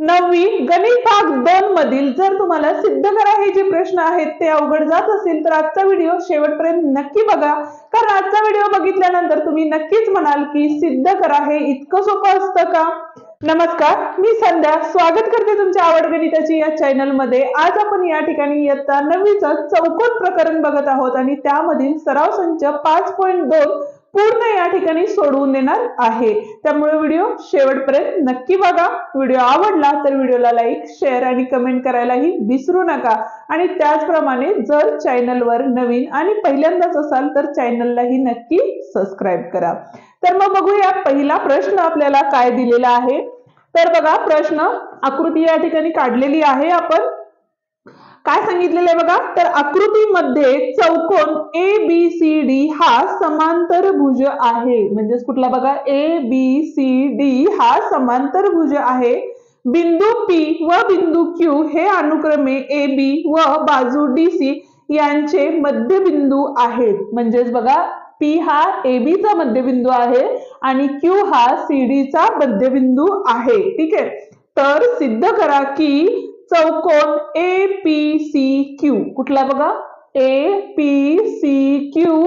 नववी गणित भाग दोन मधील जर तुम्हाला सिद्ध करा हे जे प्रश्न आहेत ते अवघड जात असेल तर आजचा व्हिडिओ शेवटपर्यंत नक्की बघा. कारण आजचा व्हिडिओ बघितल्यानंतर तुम्ही नक्कीच म्हणाल की सिद्ध करा हे इतकं सोपं असतं का? नमस्कार मी संध्या. स्वागत करते तुमच्या आवड गणिताची या चॅनलमध्ये आज आपण या ठिकाणी इयत्ता नववीचं चौकोन प्रकरण बघत आहोत आणि त्यामधील सराव संच पाच पॉईंट दोन पूर्ण या ठिकाणी सोडवून देणार आहे. त्यामुळे व्हिडिओ शेवटपर्यंत नक्की बघा. व्हिडिओ आवडला तर व्हिडिओला लाईक शेअर आणि कमेंट करायलाही विसरू नका. आणि त्याचप्रमाणे जर चॅनलवर नवीन आणि पहिल्यांदाच असाल तर चॅनललाही नक्की सबस्क्राईब करा. तर मग बघूया पहिला प्रश्न आपल्याला काय दिलेला आहे. तर बघा प्रश्न आकृती या ठिकाणी काढलेली आहे आपण. काय सांगितलेलं आहे बघा? तर आकृतीमध्ये चौकोन ए बी सी डी हा समांतर भुज आहे. म्हणजेच कुठला बघा? ए बी सी डी हा समांतर भुज आहे. बिंदू पी व बिंदू क्यू हे अनुक्रमे ए बी व बाजू डी सी यांचे मध्यबिंदू आहेत. म्हणजेच बघा पी हा ए बीचा मध्यबिंदू आहे आणि क्यू हा सी डीचा मध्यबिंदू आहे. ठीक आहे? तर सिद्ध करा की चौकोन ए पी सी क्यू कुठला बघा? ए पी सी क्यू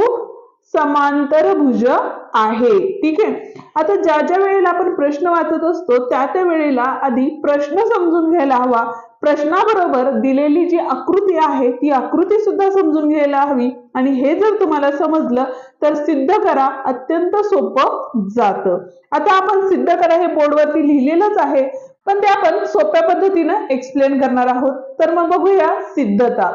समांतर भुज आहे. ठीक? आहे आता ज्या ज्या वेळेला आपण प्रश्न वाचत असतो त्या त्या वेळेला आधी प्रश्न समजून घ्यायला हवा. प्रश्नाबरोबर दिलेली जी आकृती आहे ती आकृती सुद्धा समजून घ्यायला हवी. आणि हे जर तुम्हाला समजलं तर सिद्ध करा अत्यंत सोपं जातं. आता आपण सिद्ध करा हे बोर्डवरती लिहिलेलंच आहे. पण ते आपण सोप्या पद्धतीनं एक्सप्लेन करणार आहोत. तर मग बघूया सिद्धता.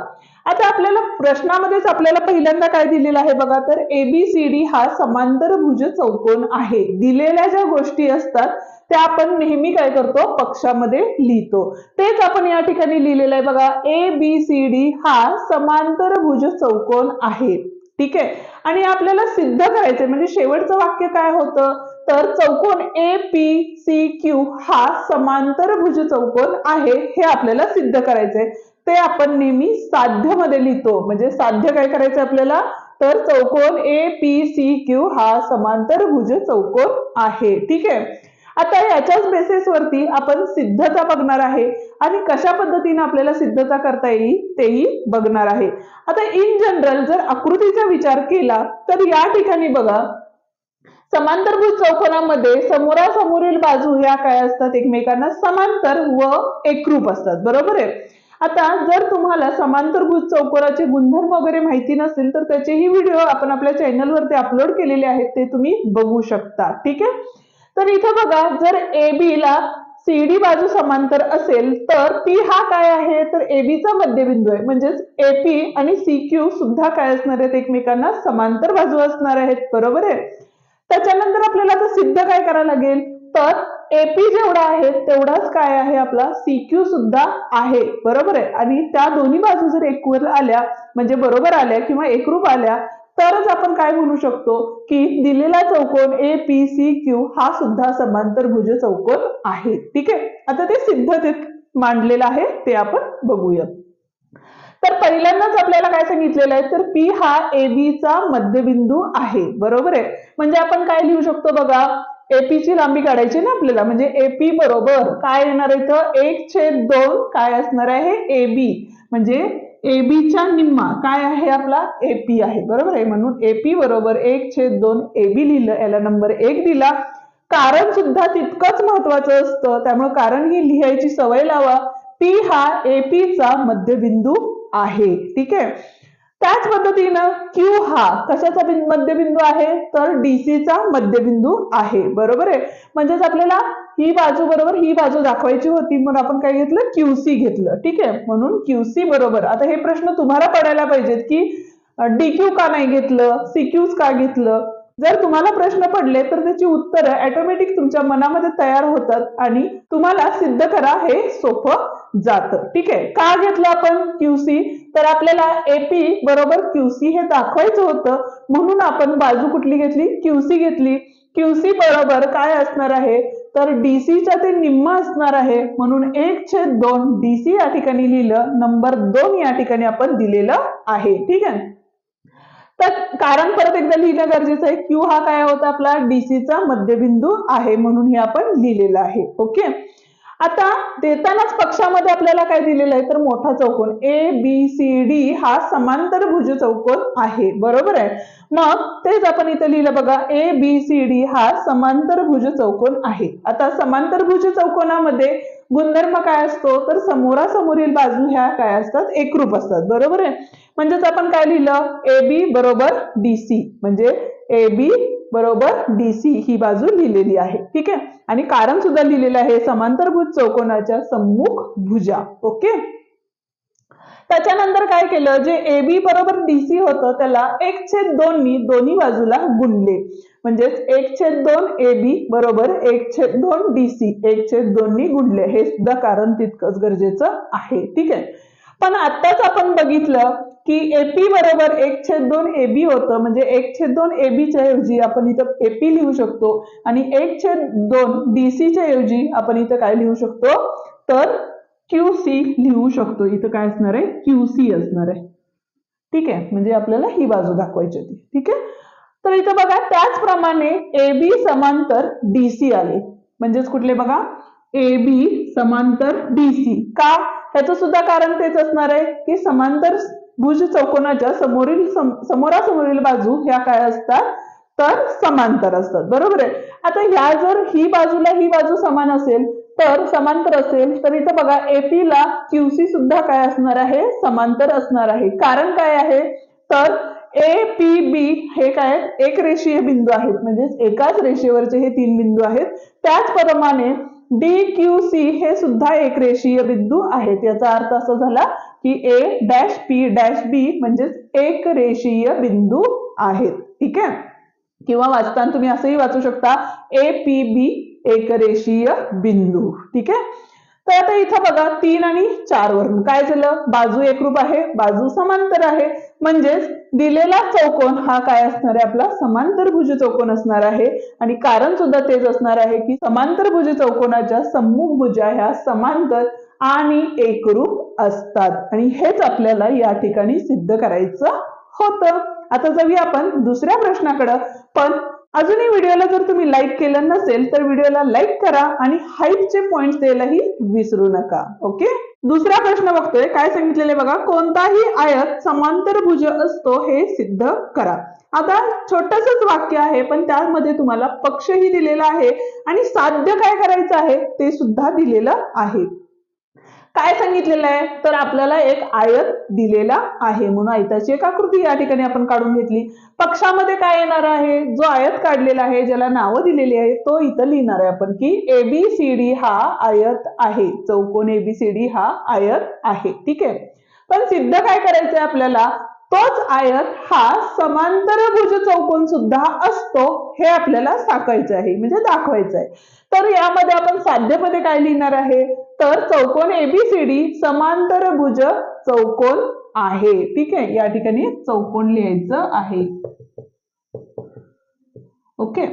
आता आपल्याला प्रश्नामध्येच आपल्याला पहिल्यांदा काय दिलेलं आहे बघा तर एबीसीडी हा समांतर भुज चौकोन आहे. दिलेल्या ज्या गोष्टी असतात त्या आपण नेहमी काय करतो? पक्षामध्ये लिहितो. तेच आपण या ठिकाणी लिहिलेलं आहे बघा ए बी सी डी हा समांतर भुज चौकोन आहे. ठीक आहे? आणि आपल्याला सिद्ध करायचंय म्हणजे शेवटचं वाक्य काय होतं? तर चौकोन ए पी सी क्यू हा समांतर भुज चौकोन आहे हे आपल्याला सिद्ध करायचंय. ते आपण नेहमी साध्यमध्ये लिहितो. म्हणजे साध्य काय करायचं आपल्याला? तर चौकोन ए पी सी क्यू हा समांतर भुज चौकोन आहे. ठीक आहे? आता याच्याच बेसिसवरती आपण सिद्धता बघणार आहे. आणि कशा पद्धतीने आपल्याला सिद्धता करता येईल तेही बघणार आहे. आता इन जनरल जर आकृतीचा विचार केला तर या ठिकाणी बघा. समांतरभुज चौकोनामध्ये समोरासमोरील बाजू ह्या काय असतात? एकमेकांना समांतर व एकरूप असतात. बरोबर आहे? आता जर तुम्हाला समांतरभुज चौकोनाचे गुणधर्म वगैरे माहिती नसेल तर त्याचेही व्हिडिओ आपण आपल्या चॅनलवरती अपलोड केलेले आहेत ते तुम्ही बघू शकता. ठीक आहे? तर इथं बघा जर ए बी ला सी बाजू समांतर असेल तर पी हा काय आहे? तर ए चा मध्यबिंदू आहे. म्हणजेच ए पी आणि सी क्यू सुद्धा काय असणार आहेत? एकमेकांना समांतर बाजू असणार आहेत. बरोबर आहे? त्याच्यानंतर आपल्याला आता सिद्ध काय करायला लागेल? तर एपी जेवढा आहे तेवढाच काय आहे आपला? सीक्यू सुद्धा आहे. बरोबर आहे? आणि त्या दोन्ही बाजू जर एकवर आल्या म्हणजे बरोबर आल्या किंवा एकरूप आल्या तरच आपण काय म्हणू शकतो की दिलेला चौकोन ए पी सी क्यू हा सुद्धा समांतर भुज चौकोन आहे. ठीक आहे? आता ते सिद्धतेत मांडलेलं आहे ते आपण बघूयात. तर पहिल्यांदाच आपल्याला काय सांगितलेलं आहे? तर पी हा ए बी चा मध्यबिंदू आहे. बरोबर आहे? म्हणजे आपण काय लिहू शकतो बघा? एपी ची लांबी काढायची ना आपल्याला. म्हणजे एपी बरोबर काय येणार आहे इथं? एक छेद दोन काय असणार आहे? ए बी म्हणजे ए निम्मा काय आहे आपला? एपी आहे. बरोबर आहे म्हणून एपी बरोबर एक छेद दोन ए बी लिहिलं. याला नंबर एक दिला. कारण सुद्धा तितकंच महत्वाचं असतं. त्यामुळे कारण ही लिहायची सवय लावा. पी हा एपीचा मध्यबिंदू आहे. ठीक आहे? त्याच पद्धतीनं क्यू हा कशाचा मध्यबिंदू आहे? तर डीसीचा मध्यबिंदू आहे. बरोबर आहे? म्हणजेच आपल्याला ही बाजू बरोबर ही बाजू दाखवायची होती. म्हणून आपण काय घेतलं? क्यूसी घेतलं. ठीक आहे? म्हणून क्यूसी बरोबर. आता हे प्रश्न तुम्हाला पडायला पाहिजेत की डी क्यू का नाही घेतलं? सीक्यूज का घेतलं? जर तुम्हाला प्रश्न पडले तर त्याची उत्तरं ऑटोमॅटिक तुमच्या मनामध्ये तयार होतात आणि तुम्हाला सिद्ध करा हे सोपं जातं. ठीक आहे? का घेतलं आपण क्यूसी तर आपल्याला एपी बरोबर क्यूसी हे दाखवायचं होतं. म्हणून आपण बाजू कुठली घेतली? क्यूसी घेतली. क्यूसी बरोबर काय असणार आहे? तर डीसीच्या ते निम्म असणार आहे. म्हणून एक छेद दोन डीसी या ठिकाणी लिहिलं नंबर दोन या ठिकाणी आपण दिलेलं आहे. ठीक आहे? तर कारण परत एकदा लिहिणं गरजेचं आहे. क्यू हा काय होता आपला? डीसीचा मध्यबिंदू आहे म्हणून हे आपण लिहिलेलं आहे. ओके आता देतानाच पक्षामध्ये आपल्याला काय दिलेलं आहे? तर मोठा चौकोन. ए बी सी डी हा समांतर भुज चौकोन आहे. बरोबर आहे? मग तेच आपण इथं लिहिलं बघा. ए बी सी डी हा समांतर भुज चौकोन आहे. आता समांतर भुज चौकोनामध्ये गुणधर्म काय असतो? तर समोरासमोरील बाजू ह्या काय असतात? एकरूप असतात. बरोबर आहे? म्हणजेच आपण काय लिहिलं? ए बी बरोबर डी सी म्हणजे ए बी बरोबर डी सी ही बाजू लिहिलेली आहे. ठीक आहे? आणि कारण सुद्धा लिहिलेलं आहे समांतरभुज चौकोनाच्या सम्मुख भुजा. ओके? त्याच्यानंतर काय केलं? जे ए बी बरोबर डी सी होतं त्याला एक छेद दोन नी दोन्ही बाजूला गुणले. म्हणजेच एक छेद दोन ए बी बरोबर एक छेद दोन डी सी एक छेद दोन नी गुणले. हे सुद्धा कारण तितकंच गरजेचं आहे. ठीक आहे? पण आत्ताच आपण बघितलं की एपी बरोबर एक छेद दोन एबी होतं. म्हणजे एक छेद दोन एबीच्या ऐवजी आपण इथं एपी लिहू शकतो आणि एक छेद दोन डीसीच्या ऐवजी आपण इथं काय लिहू शकतो? तर क्यू सी लिहू शकतो. इथं काय असणार आहे? क्यू सी असणार आहे. ठीक आहे? म्हणजे आपल्याला ही बाजू दाखवायची होती. ठीक आहे? तर इथं बघा त्याचप्रमाणे ए बी समांतर डी सी आले. म्हणजेच कुठले बघा? ए बी समांतर डी सी का? ह्याचं सुद्धा कारण तेच असणार आहे की समांतर भुज चौकोनाच्या समोरील सम- समोरासमोरील बाजू ह्या काय असतात? तर समांतर असतात. बरोबर आहे? आता ह्या जर ही बाजूला ही बाजू समान असेल तर समांतर असेल तर इथं बघा एपी ला क्यूसी सुद्धा काय असणार आहे? समांतर असणार आहे. कारण काय आहे? तर ए पी बी हे काय एक रेषीय बिंदू आहेत. म्हणजेच एकाच रेषेवरचे हे तीन बिंदू आहेत. त्याचप्रमाणे डी क्यू सी हे सुद्धा एक रेषीय बिंदू आहेत. याचा अर्थ असा झाला की A dash P dash B म्हणजेच एक रेषीय बिंदू आहेत. ठीक आहे? किंवा वाचताना तुम्ही असंही वाचू शकता ए पी बी एक रेषीय बिंदू. ठीक आहे? तर आता इथं बघा तीन आणि चार वरून काय झालं? बाजू एकरूप आहे बाजू समांतर आहे. म्हणजेच दिलेला चौकोन हा काय असणार आहे? आपला समांतर भुज चौकोन असणार आहे. आणि कारण सुद्धा तेच असणार आहे की समांतर भुज चौकोनाच्या सम्मुख भुजा ह्या समांतर आणि एकरूप असतात. आणि हेच आपल्याला या ठिकाणी सिद्ध करायचं होतं. आता जाऊया आपण दुसऱ्या प्रश्नाकडं. पण अजूनही व्हिडिओला जर तुम्ही लाईक केलं नसेल तर व्हिडिओला लाईक करा आणि हाईटचे पॉइंट द्यायलाही विसरू नका. ओके दुसरा प्रश्न बघतोय. काय सांगितलेले बघा? कोणताही आयत समांतर भुज असतो हे सिद्ध करा. आता छोटसच वाक्य आहे पण त्यामध्ये तुम्हाला पक्षही दिलेला आहे आणि साध्य काय करायचं आहे ते सुद्धा दिलेलं आहे. काय सांगितलेलं आहे? तर आपल्याला एक आयत दिलेला आहे. म्हणून आयताची एक आकृती या ठिकाणी आपण काढून घेतली. पक्षामध्ये काय येणार आहे? जो आयत काढलेला आहे ज्याला नावं दिलेली आहे तो इथं लिहिणार आहे आपण की एबीसीडी हा आयत आहे. चौकोन एबीसीडी हा आयत आहे. ठीक आहे? पण सिद्ध काय करायचंय आपल्याला? तोच आयत हा समांतरभुज चौकोन सुद्धा असतो हे आपल्याला साकायचं आहे. म्हणजे दाखवायचं आहे तर यामध्ये आपण साध्यपदे काय लिहिणार आहे? तर चौकोन एबीसीडी समांतर भुज चौकोन आहे. ठीक आहे? या ठिकाणी चौकोन लिहायचं आहे. ओके?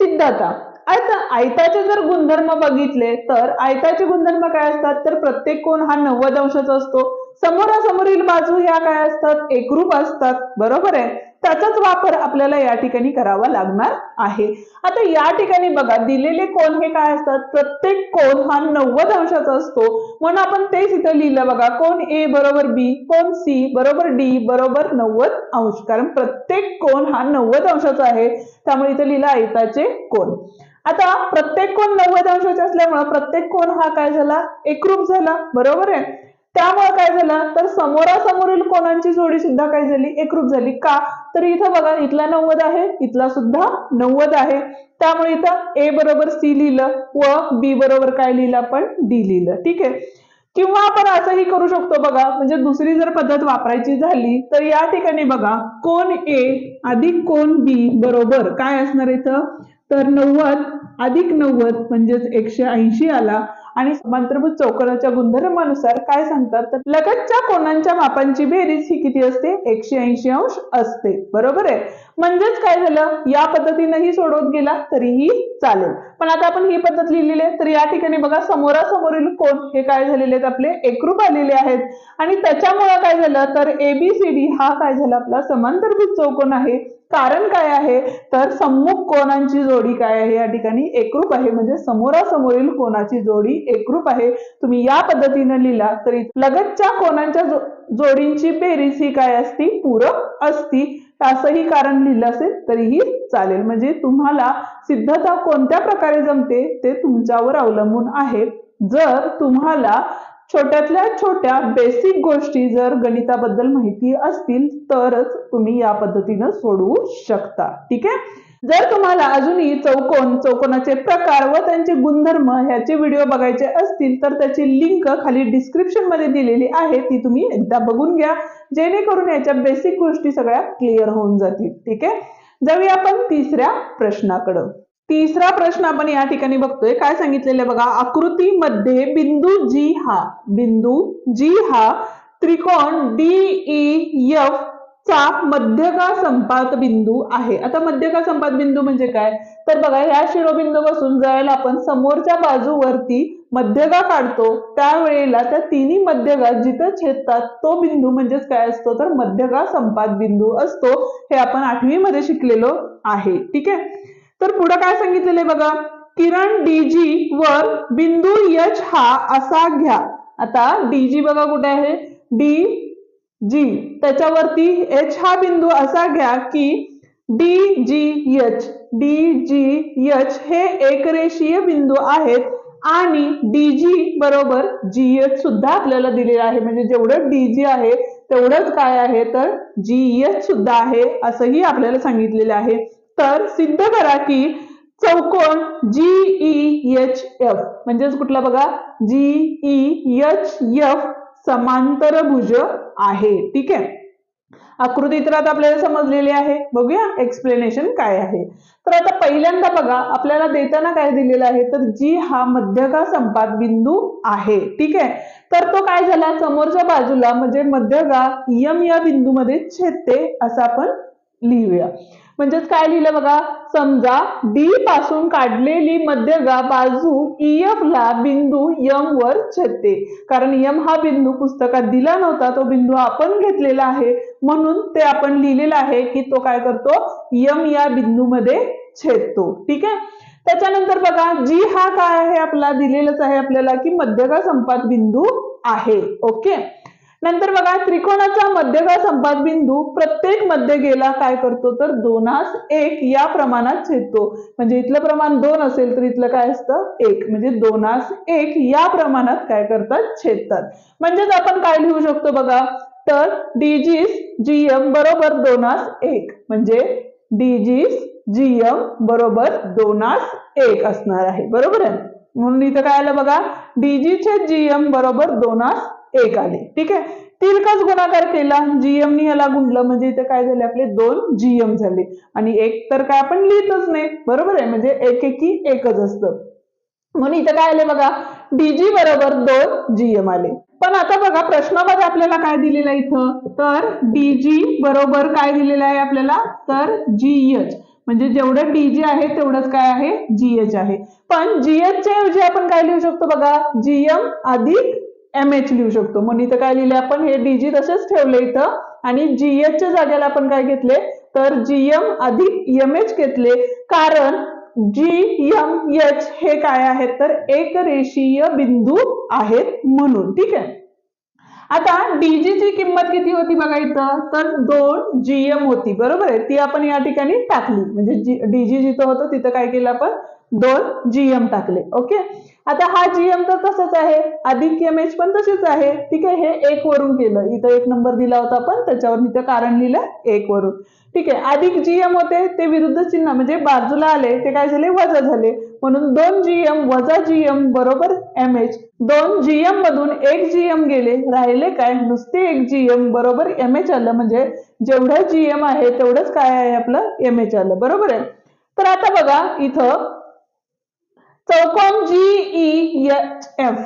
सिद्धता आता आयताचे जर गुणधर्म बघितले तर आयताचे गुणधर्म काय असतात? तर प्रत्येक कोण हा नव्वद अंशाचा असतो. समोरासमोरील बाजू ह्या काय असतात? एकरूप असतात. बरोबर आहे? त्याचाच वापर आपल्याला या ठिकाणी करावा लागणार आहे. आता या ठिकाणी बघा दिलेले कोण हे काय असतात? प्रत्येक कोण हा नव्वद अंशाचा असतो. म्हणून आपण तेच इथं लिहिलं बघा कोण ए बरोबर बी कोण सी बरोबर डी बरोबर नव्वद अंश. कारण प्रत्येक कोण हा नव्वद अंशाचा आहे. त्यामुळे इथं लिहिलं आयताचे कोण आता प्रत्येक कोण नव्वद अंशाचे असल्यामुळे प्रत्येक कोण हा काय झाला? एकरूप झाला. बरोबर आहे? त्यामुळे काय झालं? तर समोरासमोरील कोणांची जोडी सुद्धा काय झाली? एकरूप झाली. का? तर इथं बघा इथला नव्वद आहे इथला सुद्धा नव्वद आहे. त्यामुळे इथं ए बरोबर सी लिहिलं व बी बरोबर काय लिहिलं आपण? डी लिहिलं. ठीक आहे? किंवा आपण असंही करू शकतो बघा म्हणजे दुसरी जर पद्धत वापरायची झाली तर या ठिकाणी बघा कोण ए अधिक कोण बी बरोबर काय असणार इथं? तर नव्वद अधिक नव्वद म्हणजेच एकशे ऐंशी आला. आणि मंत्रभूत चौकोनाच्या गुणधर्मानुसार काय सांगतात? तर लगतच्या कोणांच्या मापांची बेरीज ही किती असते? एकशे ऐंशी अंश असते. बरोबर आहे? म्हणजेच काय झालं? या पद्धतीनंही सोडवत गेला तरीही चालेल. पण आता आपण ही पद्धत लिहिलेली आहे तर या ठिकाणी बघा समोरासमोरील कोण हे काय झालेले आहेत आपले? एकरूप आलेले आहेत. आणि त्याच्यामुळे काय झालं? तर एबीसीडी हा काय झाला? आपला समांतरभूत चौकोन आहे. कारण काय आहे? तर सम्मुख कोणांची जोडी काय आहे? या ठिकाणी एकरूप आहे. म्हणजे समोरासमोरील कोणाची जोडी एकरूप आहे? तुम्ही या पद्धतीने लिहिला तरी लगतच्या कोणांच्या जो- जोडींची बेरीज ही काय असती? पूरक असती. असंही कारण लिहिलं असेल तरीही चालेल. म्हणजे तुम्हाला सिद्धता कोणत्या प्रकारे जमते ते तुमच्यावर अवलंबून आहे. जर तुम्हाला छोट्यातल्या छोट्या बेसिक गोष्टी जर गणिताबद्दल माहिती असतील तरच तुम्ही या पद्धतीनं सोडवू शकता. ठीक आहे? जर तुम्हाला अजूनही चौकोन चौकोनाचे प्रकार व त्यांचे गुणधर्म ह्याचे व्हिडिओ बघायचे असतील तर त्याची लिंक खाली डिस्क्रिप्शनमध्ये दिलेली आहे. ती तुम्ही एकदा बघून घ्या. जेणेकरून याच्या बेसिक गोष्टी सगळ्या क्लिअर होऊन जातील. ठीक आहे? जाऊया आपण तिसऱ्या प्रश्नाकडं. तिसरा प्रश्न आपण या ठिकाणी बघतोय. काय सांगितलेलं बघा? आकृतीमध्ये बिंदू जी हा बिंदू जी हा त्रिकोण डी एफ e, चा मध्यका संपात बिंदू आहे. आता मध्यका संपात बिंदू म्हणजे काय? तर बघा ह्या शिरोबिंदू पासून ज्यावेळेला आपण समोरच्या बाजूवरती मध्यगा काढतो त्यावेळेला त्या तिन्ही मध्यगा जिथं छेदतात तो बिंदू म्हणजेच काय असतो? तर मध्यगा संपात बिंदू असतो. हे आपण आठवी मध्ये शिकलेलो आहे. ठीक आहे? तर पुढे काय सांगितलेलं आहे बघा? किरण डीजी वर बिंदू एच हा असा घ्या. आता डीजी बघा कुठे आहे? डी जी त्याच्यावरती एच हा बिंदू असा घ्या की D G H D G H हे एकरेषीय बिंदू आहेत आणि डी जी बरोबर जी एच सुद्धा आपल्याला दिलेलं आहे. म्हणजे जेवढं डी जी आहे तेवढंच काय आहे? तर जी एच सुद्धा आहे असंही आपल्याला सांगितलेलं आहे. तर सिद्ध करा की चौकोन जी एच एफ म्हणजेच कुठला बघा? जी एच एफ समांतर भुज आहे. ठीक आहे? आकृती तर आता आपल्याला समजलेली आहे. बघूया एक्सप्लेनेशन काय आहे. तर आता पहिल्यांदा बघा आपल्याला देताना काय दिलेलं आहे? तर जी हा मध्यका संपात बिंदू आहे. ठीक आहे? तर तो काय झाला? समोरच्या बाजूला म्हणजे मध्यगा यम या बिंदूमध्ये छेदते असं आपण लिहूया. म्हणजेच काय लिहिलं बघा? समजा डी पासून काढलेली मध्यगा बाजू EF ला बिंदू यम वर छेदते. कारण यम हा बिंदू पुस्तकात दिला नव्हता तो बिंदू आपण घेतलेला आहे. म्हणून ते आपण लिहिलेलं आहे की तो काय करतो? यम या बिंदूमध्ये छेदतो. ठीक आहे? त्याच्यानंतर बघा जी हा काय आहे आपला? दिलेलाच आहे आपल्याला की मध्यगा संपात बिंदू आहे. ओके? नंतर बघा त्रिकोणाचा मध्यगा संपात बिंदू प्रत्येक मध्य गेला काय करतो? तर दोनास एक या प्रमाणात छेदतो. म्हणजे इथलं प्रमाण दोन असेल तर इथलं काय असतं? एक. म्हणजे दोनास एक या प्रमाणात काय करतात? छेदतात. म्हणजेच आपण काय लिहू शकतो बघा? तर डीजीस जीएम बरोबर दोनास एक. म्हणजे डीजीस जीएम बरोबर दोनास एक असणार आहे. बरोबर आहे? म्हणून इथं काय आलं बघा? डीजी छेद जीएम बरोबर दोनास एक आले ठीक आहे? तिरकाच गुणाकार केला. जीएमनी याला गुंडलं. म्हणजे इथे काय झाले आपले? दोन जीएम झाले. आणि एक तर काय आपण लिहितच नाही. बरोबर आहे? म्हणजे एक एकी एकच असतं. म्हणून इथं काय आले बघा? डीजी बरोबर दोन जीएम आले. पण आता बघा प्रश्नामध्ये आपल्याला काय दिलेलं आहे इथं? तर डीजी बरोबर काय दिलेलं आहे आपल्याला? तर जीएच म्हणजे जेवढं डीजी आहे तेवढंच काय आहे? जीएच आहे. पण जीएचच्या ऐवजी आपण काय लिहू शकतो बघा? जीएम अधिक एम एच लिहू शकतो. म्हणून इथं काय लिहिले आपण? हे डीजी तसेच ठेवले इथं. आणि जीएचच्या जागेला आपण काय घेतले? तर जीएम अधिक एम एच घेतले. कारण जी एम एच हे काय आहेत? तर एक रेषीय बिंदू आहेत म्हणून. ठीक आहे? आता डीजी ची किंमत किती होती बघा इथं? तर दोन जीएम होती. बरोबर आहे? ती आपण या ठिकाणी टाकली. म्हणजे डीजी जिथं होतं तिथं काय केलं आपण? दोन जीएम टाकले ओके आता हा जीएम तर तसंच आहे. अधिक एम एच पण तशीच आहे. ठीक आहे हे एक वरून केलं. इथं एक नंबर दिला होता आपण त्याच्यावर इथं कारण लिहिलं एक वरून. ठीक आहे अधिक जीएम होते ते विरुद्ध चिन्ह म्हणजे बाजूला आले ते काय झाले? वजा झाले. म्हणून दोन जीएम वजा जीएम बरोबर एम एच दोन जीएम मधून एक जीएम गेले. राहिले काय? नुसते एक जीएम बरोबर एम एच आलं. म्हणजे जेवढं जीएम आहे तेवढंच काय आहे आपलं एम एच आलं. बरोबर आहे? तर आता बघा इथं चौकोन G E H F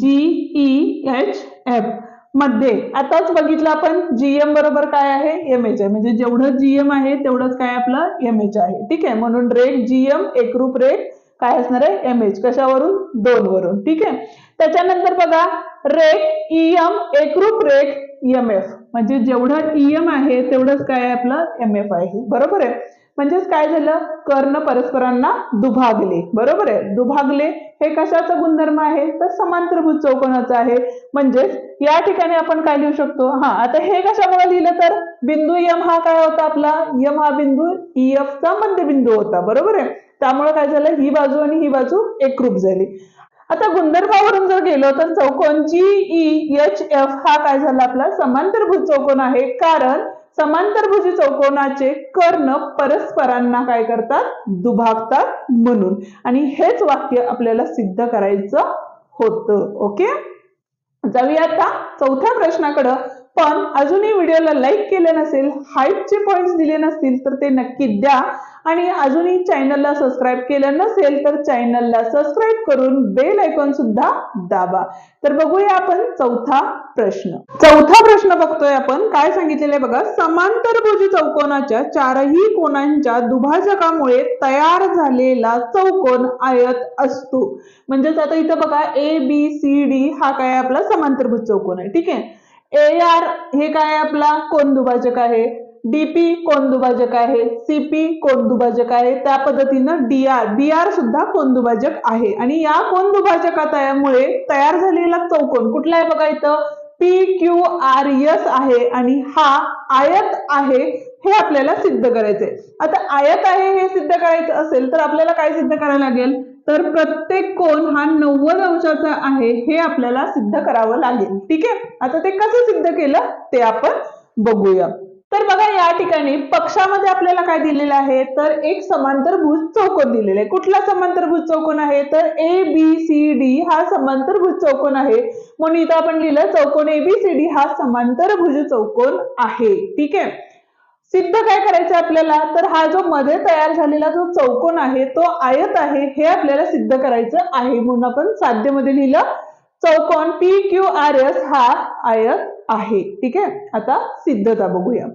G E H एफमध्ये आताच बघितलं आपण जीएम बरोबर काय आहे? एम एच आहे. म्हणजे जेवढं जीएम आहे तेवढंच काय आपलं एम एच आहे. ठीक आहे? म्हणून रेट जीएम एकरूप रेट काय असणार आहे? एम एच कशावरून? दोन वरून ठीक आहे? त्याच्यानंतर बघा रेट ईएम एकरूप रेट एम एफ म्हणजे जेवढं ईएम आहे तेवढंच काय आपलं एम एफ आहे. बरोबर आहे? म्हणजेच काय झालं? कर्ण परस्परांना दुभागले. बरोबर आहे? दुभागले हे कशाचा गुणधर्म आहे? तर समांतरभूत चौकोनाचा आहे. म्हणजेच या ठिकाणी आपण काय लिहू शकतो? हा आता हे कशामुळे लिहिलं तर? बिंदू यम हा काय होता आपला? यम हा बिंदू EF चा मध्यबिंदू होता. बरोबर आहे? त्यामुळे काय झालं? ही बाजू आणि ही बाजू एकरूप झाली. आता गुणधर्मावरून जर गेलो तर चौकोन जी एच एफ हा काय झाला आपला? समांतरभूत चौकोन आहे. कारण समांतरभुजी चौकोनाचे कर्ण परस्परांना काय करतात? दुभागतात म्हणून. आणि हेच वाक्य आपल्याला सिद्ध करायचं होतं. ओके? जाऊया आता चौथ्या प्रश्नाकडं. पण अजूनही व्हिडिओला लाईक केले नसेल हाईटचे पॉइंट्स दिले नसतील तर ते नक्की द्या. आणि अजूनही चॅनलला सबस्क्राईब केलं नसेल तर चॅनलला सबस्क्राईब करून बेल आयकॉन सुद्धा दाबा. तर बघूया आपण चौथा प्रश्न. चौथा प्रश्न बघतोय आपण. काय सांगितलेले बघा समांतरभुज चौकोनाच्या चारही कोणांच्या दुभाजकामुळे तयार झालेला चौकोन आयत असतो. म्हणजेच आता इथं बघा ए बी सी डी हा काय आपला समांतरभुज चौकोन आहे. ठीक आहे? ए आर हे काय आपला कोण दुभाजक आहे? डीपी कोण दुभाजक आहे सीपी कोण दुभाजक आहे. त्या पद्धतीनं डी आर बी आर सुद्धा कोण दुभाजक आहे. आणि या कोण दुभाजकामुळे तयार झालेला चौकोन कुठला आहे बघा इथं? पी क्यू आर एस आहे आणि हा आयत आहे हे आपल्याला सिद्ध करायचंय. आता आयत आहे हे सिद्ध करायचं असेल तर आपल्याला काय सिद्ध करायला लागेल? तर प्रत्येक कोण हा नव्वद अंशाचा आहे हे आपल्याला सिद्ध करावं लागेल. ठीक आहे? आता ते कसं सिद्ध केलं? ते आपण बघूया. तर बघा या ठिकाणी पक्षामध्ये आपल्याला काय दिलेलं आहे? तर एक समांतरभुज चौकोन दिलेला आहे. कुठला समांतरभुज चौकोन आहे? तर ए बी सी डी हा समांतरभुज चौकोन आहे. म्हणून इथं आपण लिहिलं चौकोन ए बी सी डी हा समांतरभुज चौकोन आहे. ठीक आहे? सिद्ध काय करायचं आपल्याला? तर हा जो मध्ये तयार झालेला जो चौकोन आहे तो आयत आहे हे आपल्याला सिद्ध करायचं आहे. म्हणून आपण साध्यमध्ये लिहिलं चौकोन पी क्यू आर एस हा आयत आहे. ठीक आहे? आता सिद्धता बघूया.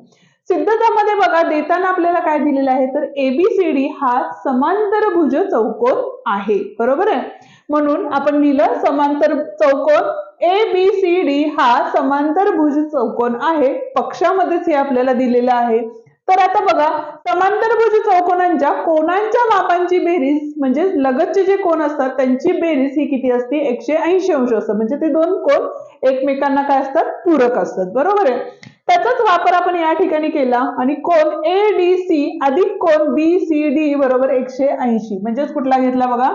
सिद्धतामध्ये बघा देताना आपल्याला काय दिलेलं आहे? तर एबीसीडी हा समांतर भुज चौकोन आहे. बरोबर आहे? म्हणून आपण लिहिलं समांतर चौकोन ए बी सी डी हा समांतर भुज चौकोन आहे. पक्षामध्येच हे आपल्याला दिलेलं आहे. तर आता बघा समांतरभुज चौकोनांच्या कोणांच्या मापांची बेरीज म्हणजे लगतचे जे कोण असतात त्यांची बेरीज ही किती असते? एकशे ऐंशी अंश असतात. म्हणजे ते दोन कोण? एकमेकांना काय असतात? पूरक असतात. बरोबर आहे? त्याचाच वापर आपण या ठिकाणी केला आणि कोण? ए डी सी अधिक कोण? बी सी डी बरोबर एकशे ऐंशी. म्हणजेच कुठला घेतला बघा?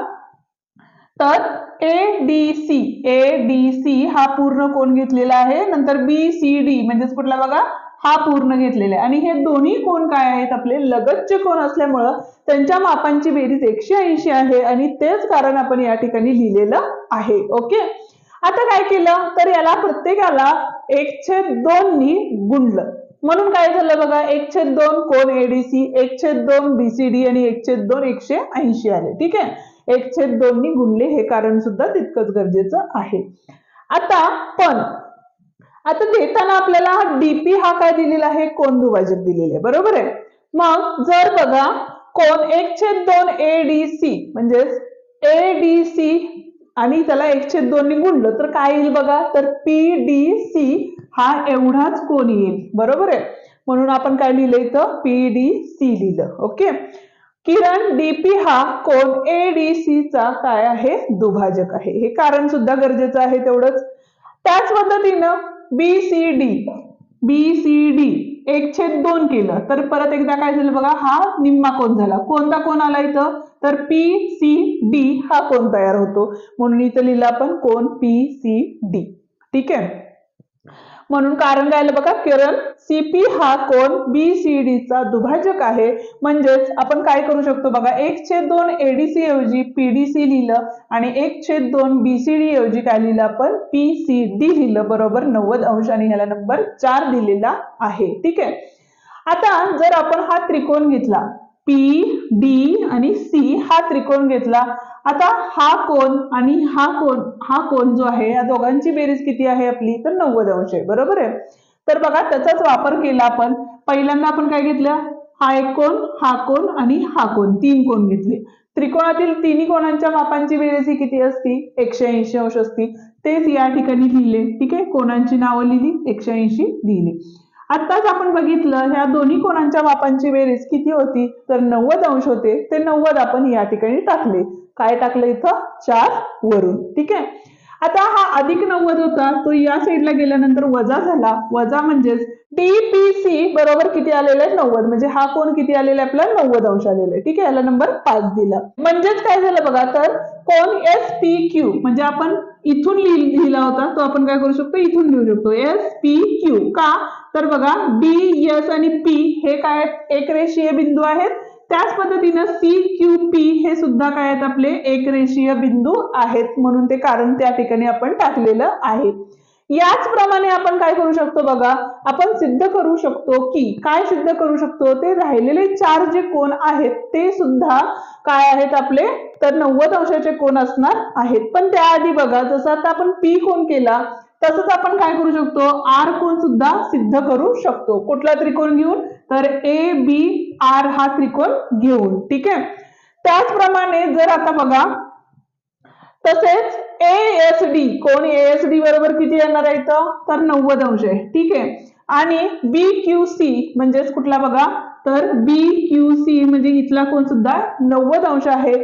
तर A D C A D C हा पूर्ण कोण घेतलेला आहे? नंतर बी सी डी म्हणजेच कुठला बघा? हा पूर्ण घेतलेला आहे. आणि हे दोन्ही कोण काय आहेत? आपले लगतचे कोण असल्यामुळं त्यांच्या मापांची बेरीज एकशे ऐंशी आहे. आणि तेच कारण आपण या ठिकाणी लिहिलेलं आहे. ओके? आता काय केलं? तर याला प्रत्येकाला एक छेद दोन नी गुणलं. म्हणून काय झालं बघा? एक छेद दोन कोण एडीसी एक छेद दोन बीसीडी आणि एक छेद दोन एकशे ऐंशी आले. ठीक आहे? एक छेद दोन नी गुणले हे कारण सुद्धा तितकंच गरजेचं आहे. आता पण आता देताना आपल्याला हा डीपी हा काय दिलेला आहे? कोण दुभाजक दिलेले आहे. बरोबर आहे? मग जर बघा कोण एक छेद दोन ए डी सी म्हणजेच ए डी सी आणि त्याला एक छेद दोन गुणलं तर काय येईल बघा? तर पी डी सी हा एवढाच कोण येईल. बरोबर आहे? म्हणून आपण काय लिहिलं इथं? पी डी सी लिहिलं. ओके? किरण डीपी हा कोण ए डी सी चा काय आहे? दुभाजक आहे. हे कारण सुद्धा गरजेचं आहे तेवढंच. त्याच पद्धतीनं B C D. B C D. एक छेद दोन केलं. तर परत एकदा काय झालं बघा हा निम्मा कोण झाला. कोणता कोण आला इथं? तर पी सी डी हा कोण तयार होतो. म्हणून इथं लिहिलं आपण कोण पी सी डी. ठीक आहे? म्हणून कारण काय बघा किरण सीपी हा कोण बी सी चा दुभाजक आहे. म्हणजेच आपण काय करू शकतो बघा एक छेद दोन एडीसी ऐवजी पीडीसी लिहिलं आणि एक छेद दोन बीसीडी ऐवजी काय लिहिलं आपण? पी सी डी लिहिलं. बरोबर नव्वद अंश आणि ह्याला नंबर चार दिलेला आहे. ठीक आहे? आता जर आपण हा त्रिकोण घेतला पी डी आणि सी हा त्रिकोण घेतला. आता हा कोण आणि हा कोण हा कोण जो आहे या दोघांची बेरीज किती आहे आपली? तर नव्वद अंश आहे. बरोबर आहे? तर बघा त्याचाच वापर केला आपण. पहिल्यांदा आपण काय घेतलं? हा एक कोण हा कोण आणि हा कोण तीन कोण घेतले. त्रिकोणातील तिन्ही कोणांच्या मापांची बेरीज ही किती असती? एकशे ऐंशी अंश असती. तेच या ठिकाणी लिहिले. ठीक आहे? कोणांची नावं लिहिली एकशे ऐंशी लिहिली. आत्ताच आपण बघितलं ह्या दोन्ही कोणांच्या मापांची बेरीज किती होती? तर नव्वद अंश होते. ते नव्वद आपण या ठिकाणी टाकले. काय टाकलं इथं? चार वरून. ठीक आहे? आता हा अधिक नव्वद होता. तो या साईडला गेल्यानंतर वजा झाला. वजा म्हणजेच डीपीसी बरोबर किती आलेला आहे? नव्वद. म्हणजे हा कोण किती आलेला आहे? आपला नव्वद अंश आलेला आहे. ठीक आहे? याला नंबर पाच दिला. म्हणजेच काय झालं बघा? तर कोण एस पी क्यू म्हणजे आपण इथून लिहिला होता. तो आपण काय करू शकतो? इथून लिहू शकतो. एस पी क्यू का? तर बघा डी एस आणि पी हे काय आहेत? एक रेषीय बिंदू आहेत. त्याच पद्धतीनं सी क्यू पी हे सुद्धा काय आहेत आपले? एक रेषीय बिंदू आहेत. म्हणून ते कारण त्या ठिकाणी आपण टाकलेलं आहे. याचप्रमाणे आपण काय करू शकतो बघा आपण सिद्ध करू शकतो की काय सिद्ध करू शकतो? ते राहिलेले चार जे कोण आहेत ते सुद्धा काय आहेत आपले? तर नव्वद अंशाचे कोण असणार आहेत. पण त्याआधी बघा जसं आता आपण पी कोण केला तसंच आपण काय करू शकतो? आर कोण सुद्धा सिद्ध करू शकतो. कुठला त्रिकोण घेऊन? तर ए बी आर हा त्रिकोण घेऊन. ठीक आहे? त्याचप्रमाणे जर आता बघा तसेच ए एस डी कोण ए एस डी बरोबर किती येणार आहे इथं? तर नव्वद अंश आहे. ठीक आहे? आणि बी क्यू सी म्हणजेच कुठला बघा? तर बी क्यू सी म्हणजे इथला कोण सुद्धा? नव्वद अंश आहे.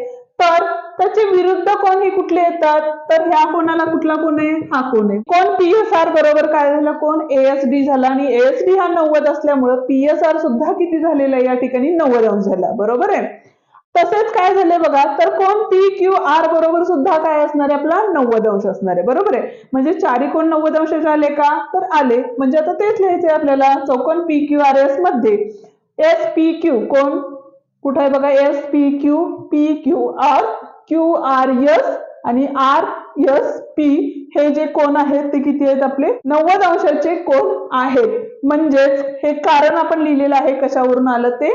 तर त्याचे विरुद्ध कोण हे कुठले येतात? तर ह्या कोणाला कुठला कोण आहे? हा कोण आहे. कोण पी एस आर बरोबर काय झालं? कोण ए एस डी झाला. आणि ए एस डी हा नव्वद असल्यामुळं पी एस आर सुद्धा किती झालेला आहे? या ठिकाणी नव्वद अंश झाला. बरोबर आहे? तसेच काय झालंय बघा? तर कोण पी क्यू आर बरोबर सुद्धा काय असणार आहे? आपला नव्वद अंश असणार आहे. बरोबर आहे? म्हणजे चारी कोण नव्वद अंश आले का? तर आले. म्हणजे आता तेच लिहायचे आपल्याला. चौकोन पी क्यू आर एसमध्ये. एस पी क्यू कोण? कुठे आहे बघा? S P Q P Q R Q R S आणि आर एस पी हे जे कोण आहेत ते किती आहेत आपले? नव्वद अंशाचे कोण आहेत? म्हणजेच हे कारण आपण लिहिलेलं आहे कशावरून आलं ते?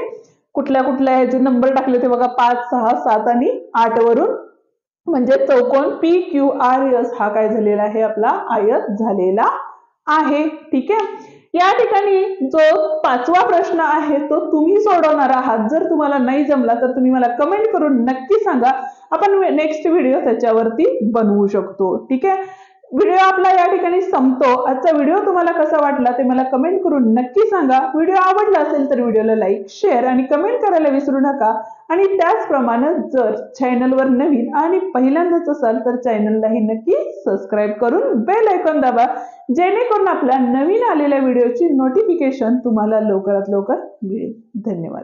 कुठल्या कुठल्या ह्याचे नंबर टाकले ते बघा पाच सहा सात आणि आठ वरून. म्हणजे चौकोन पी क्यू आर एस हा काय झालेला आहे? आपला आयत झालेला आहे. ठीक आहे? या ठिकाणी जो पाचवा प्रश्न आहे तो तुम्ही सोडवणार आहात. जर तुम्हाला नाही जमला तर तुम्ही मला कमेंट करून नक्की सांगा. आपण नेक्स्ट व्हिडिओ त्याच्यावरती बनवू शकतो. ठीक आहे? व्हिडिओ आपला या ठिकाणी संपतो. आजचा व्हिडिओ तुम्हाला कसा वाटला ते मला कमेंट करून नक्की सांगा. व्हिडिओ आवडला असेल तर व्हिडिओला लाईक शेअर आणि कमेंट करायला विसरू नका. आणि त्याचप्रमाणे जर चॅनलवर नवीन आणि पहिल्यांदाच असाल तर चॅनललाही नक्की सबस्क्राईब करून बेल आयकॉन दाबा. जेणेकरून आपल्या नवीन आलेल्या व्हिडिओची नोटिफिकेशन तुम्हाला लवकरात लवकर मिळेल. धन्यवाद.